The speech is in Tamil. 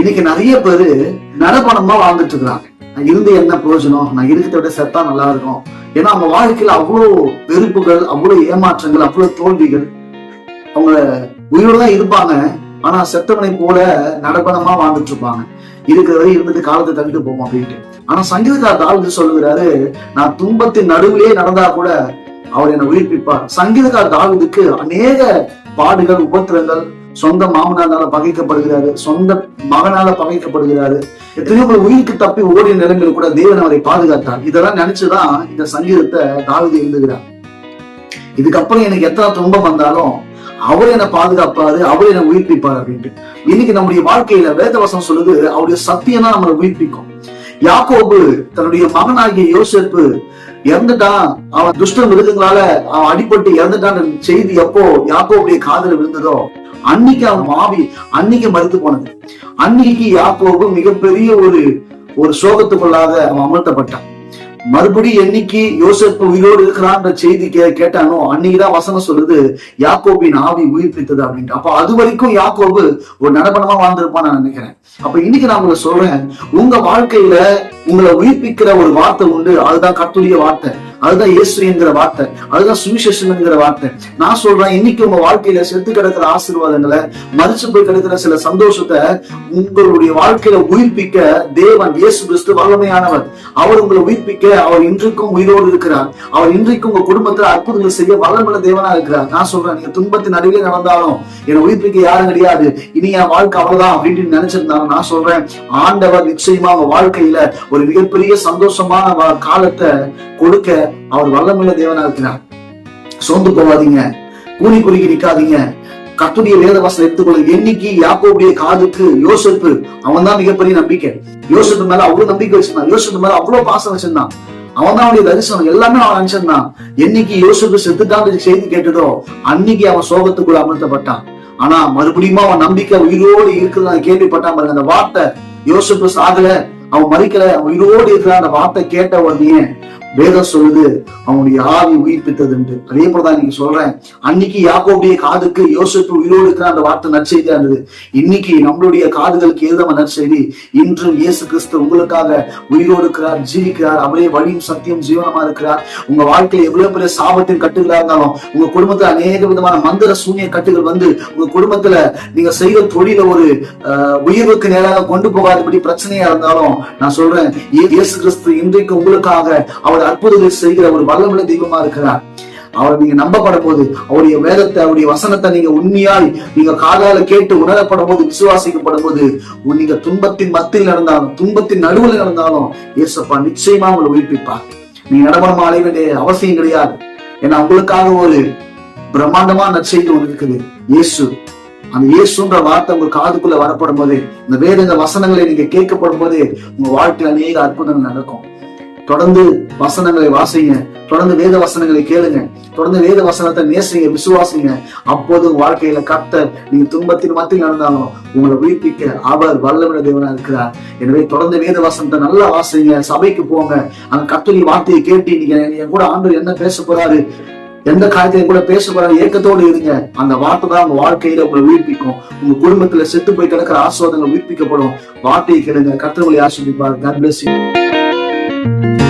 இன்னைக்கு நிறைய பேரு நடப்பணமா வாழ்ந்துட்டு இருக்கிறாங்க. நான் இருந்து என்ன பிரயோஜனம்? நான் இருக்கிறத விட செத்தா நல்லா இருக்கும். ஏன்னா அவங்க வாழ்க்கையில அவ்வளோ வெறுப்புகள் அவ்வளோ ஏமாற்றங்கள் அவ்வளோ தோல்விகள். அவங்க உயிரோட தான் இருப்பாங்க. ஆனா செத்தவனை போல நடப்பணமா வாழ்ந்துட்டு இருப்பாங்க. இருக்கிற வரை இருந்துட்டு காலத்தை தள்ளிட்டு போவோம் அப்படின்ட்டு. ஆனா சங்கீதக்கார தாவது சொல்லுகிறாரு நான் துன்பத்தின் நடுவிலே நடந்தா கூட அவர் என்னை உயிர்ப்பிப்பார். சங்கீதக்கார தாவதுக்கு அநேக பாடுகள் உபத்திரங்கள் சொந்த மாமனாரால பகைக்கப்படுகிறாரு சொந்த மகனால பகைக்கப்படுகிறாரு. எத்தனையோ பேர் உயிருக்கு தப்பி ஓடிய நிலைமையில் கூட தேவன் அவரை பாதுகாத்தார். இதெல்லாம் நினைச்சுதான் இந்த சங்கீதத்தை தாவிது எழுதுகிறார். இதுக்கப்புறம் எனக்கு எத்தனை துன்பம் வந்தாலும் அவர் என்ன பாதுகாப்பாரு அவர் என்ன உயிர்ப்பிப்பார் அப்படின்ட்டு. இன்னைக்கு நம்முடைய வாழ்க்கையில வேதவசம் சொல்லுது அவருடைய சத்தியம் தான் நம்மளை உயிர்ப்பிக்கும். யாக்கோபு தன்னுடைய மகனாகிய யோசிப்பு இறந்துட்டான். அவன் துஷ்ட மிருகங்களால அவன் அடிபட்டு இறந்துட்டான் செய்தி எப்போ யாக்கோபுடைய காதல விழுந்ததோ அன்னைக்கு அவன் மாவி அன்னைக்கு மறுத்து போனது. அன்னைக்கு யாக்கோபு மிகப்பெரிய ஒரு ஒரு சோகத்துக்குள்ளாக அவன் அமர்த்தப்பட்டான். மறுபடியும் என்னைக்கு யோசப் உயிரோடு இருக்கிறான்ற செய்தி கே கேட்டானோ அன்னைக்குதான் வசனம் சொல்லுது யாக்கோபின் ஆவி உயிர்ப்பித்தது அப்படின்ட்டு. அப்ப அது வரைக்கும் யாக்கோபு ஒரு நடப்பணமா வாழ்ந்திருப்பான் நான் நினைக்கிறேன். அப்ப இன்னைக்கு நான் உங்களை சொல்றேன் உங்க வாழ்க்கையில உங்களை உயிர்ப்பிக்கிற ஒரு வார்த்தை உண்டு அதுதான் கத்துடைய வார்த்தை. அதுதான் இயேசு என்கிற வார்த்தை அதுதான் சுவிசேஷன்ங்கிற வார்த்தை. நான் சொல்றேன் இன்னைக்கு உங்க வாழ்க்கையில செத்து கிடக்கிற ஆசீர்வாதங்களை மறிச்சு போய் கிடக்கிற சில சந்தோஷத்தை உங்களுடைய வாழ்க்கையில உயிர்ப்பிக்க தேவன் இயேசு கிறிஸ்து வல்லமையானவர். அவர் உங்களை உயிர்ப்பிக்க அவர் இன்றைக்கும் உயிரோடு இருக்கிறார். அவர் இன்றைக்கும் உங்க குடும்பத்துல அற்புதங்கள் செய்ய வல்லமுள்ள தேவனா இருக்கிறார். நான் சொல்றேன் நீங்க துன்பத்தின் நடுவே நடந்தாலும் என்னை உயிர்ப்பிக்க யாரும் கிடையாது. இனி என் வாழ்க்கை அவ்வளவுதான் அப்படின்னு நினைச்சிருந்தாலும் நான் சொல்றேன் ஆண்டவர் நிச்சயமா உங்க வாழ்க்கையில ஒரு மிகப்பெரிய சந்தோஷமான காலத்தை கொடுக்க அவர் வல்லமுள்ள தேவனா இருக்கிறார் சோர்ந்து போகாதீங்க. கூலி குறுகி நிக்காதீங்க. கத்துடைய வேத வசனம் எடுத்துக்கொள்ள என்னைக்கு யாக்கோபுடைய காதுக்கு யோசிப்பு அவன் தான் மிகப்பெரிய நம்பிக்கை. யோசிப்பு மேல அவ்வளவு நம்பிக்கை வச்சிருந்தான். யோசிப்பு மேல அவ்வளவு பாசம் வச்சிருந்தான். அவன் தான் அவனுடைய தரிசனம். எல்லாமே அவன் நினைச்சிருந்தான் என்னைக்கு யோசிப்பு செத்துட்டான் செய்தி கேட்டதோ அன்னைக்கு அவன் சோகத்துக்குள்ள அமர்த்தப்பட்டான். ஆனா மறுபடியும் அவன் நம்பிக்கை உயிரோடு இருக்குதான் கேள்விப்பட்டான் பாருங்க. அந்த வார்த்தை யோசிப்பு சாகல. அவன் மறிக்கல. அவன் உயிரோடு இருக்கிற அந்த வார்த்தை கேட்ட உடனே வேதம் சொல்லுது அவனுடைய ஆவி உயிர்ப்பித்ததுண்டு. அதே போலதான் நீங்க சொல்றேன். அன்னைக்கு யாக்கோடைய காதுக்கு யோசிப்பு உயிரோடு இருக்கிற அந்த வார்த்தை நற்செய்தியா இருந்தது. இன்னைக்கு நம்மளுடைய காதுகளுக்கு ஏதம நற்செய்தி இன்றும் இயேசு கிறிஸ்து உங்களுக்காக உயிரோடு இருக்கிறார் ஜீவிக்கிறார் அவரே வழியும் சத்தியம் ஜீவனமா இருக்கிறார். உங்க வாழ்க்கையில எவ்வளவு பெரிய சாபத்தின் கட்டுகளா இருந்தாலும் உங்க குடும்பத்துல அநேக விதமான மந்திர சூனிய கட்டுகள் வந்து உங்க குடும்பத்துல நீங்க செய்யற தொழில ஒரு அஹ், நேராக கொண்டு போகாதபடி பிரச்சனையா இருந்தாலும் நான் சொல்றேன் இயேசு கிறிஸ்து இன்றைக்கு உங்களுக்காக அவர் அற்புதங்கள் செய்கிற ஒரு வல்லமுள்ள தெய்வமா இருக்கிறார். அவரை நீங்க நம்பப்படும் போது அவருடைய வேதத்தை அவருடைய வசனத்தை நீங்க உண்மையாய் நீங்க காதால கேட்டு உணரப்படும் போது விசுவாசிக்கப்படும் போது நீங்க துன்பத்தின் மத்தியில் நடந்தாலும் துன்பத்தின் நடுவில் நடந்தாலும் இயேசப்பா நிச்சயமா உங்களை உயிர்ப்பிப்பார். நீங்க நடமாடம் அலைய வேண்டிய அவசியம் கிடையாது. ஏன்னா உங்களுக்காக ஒரு பிரம்மாண்டமா நற்செய்தி ஒன்று இருக்குது. இயேசு அந்த இயேசுன்ற வார்த்தை உங்க காதுக்குள்ள வரப்படும் போது இந்த வேத இந்த வசனங்களை நீங்க கேட்கப்படும் போது உங்க வாழ்க்கையில அநேக அற்புதங்கள் நடக்கும். தொடர்ந்து வசனங்களை வாசிங்க. தொடர்ந்து வேத வசனங்களை கேளுங்க. தொடர்ந்து வேத வசனத்தை நேசிங்க விசுவாசிங்க. அப்போது உங்க வாழ்க்கையில கத்த நீங்க துன்பத்தின் மத்தியில் நடந்தாலும் உங்களை உயிர்ப்பிக்க அவர் வல்லமிட தேவனா இருக்கிறார். எனவே தொடர்ந்து வேத வசனத்தை நல்லா வாசிங்க சபைக்கு போங்க. அந்த கத்தொலி வார்த்தையை கேட்டு நீங்க என் கூட ஆண்டு என்ன பேச போறாரு எந்த காரியத்தையும் கூட பேச போறாரு ஏக்கத்தோடு இருங்க. அந்த வார்த்தை தான் உங்க வாழ்க்கையில உங்களை உயிர்ப்பிக்கும். உங்க குடும்பத்துல செத்து போய் கிடக்கிற ஆசோதங்கள் உயிர்ப்பிக்கப்படும். வார்த்தையை கேளுங்க கர்த்தர் உங்களை Música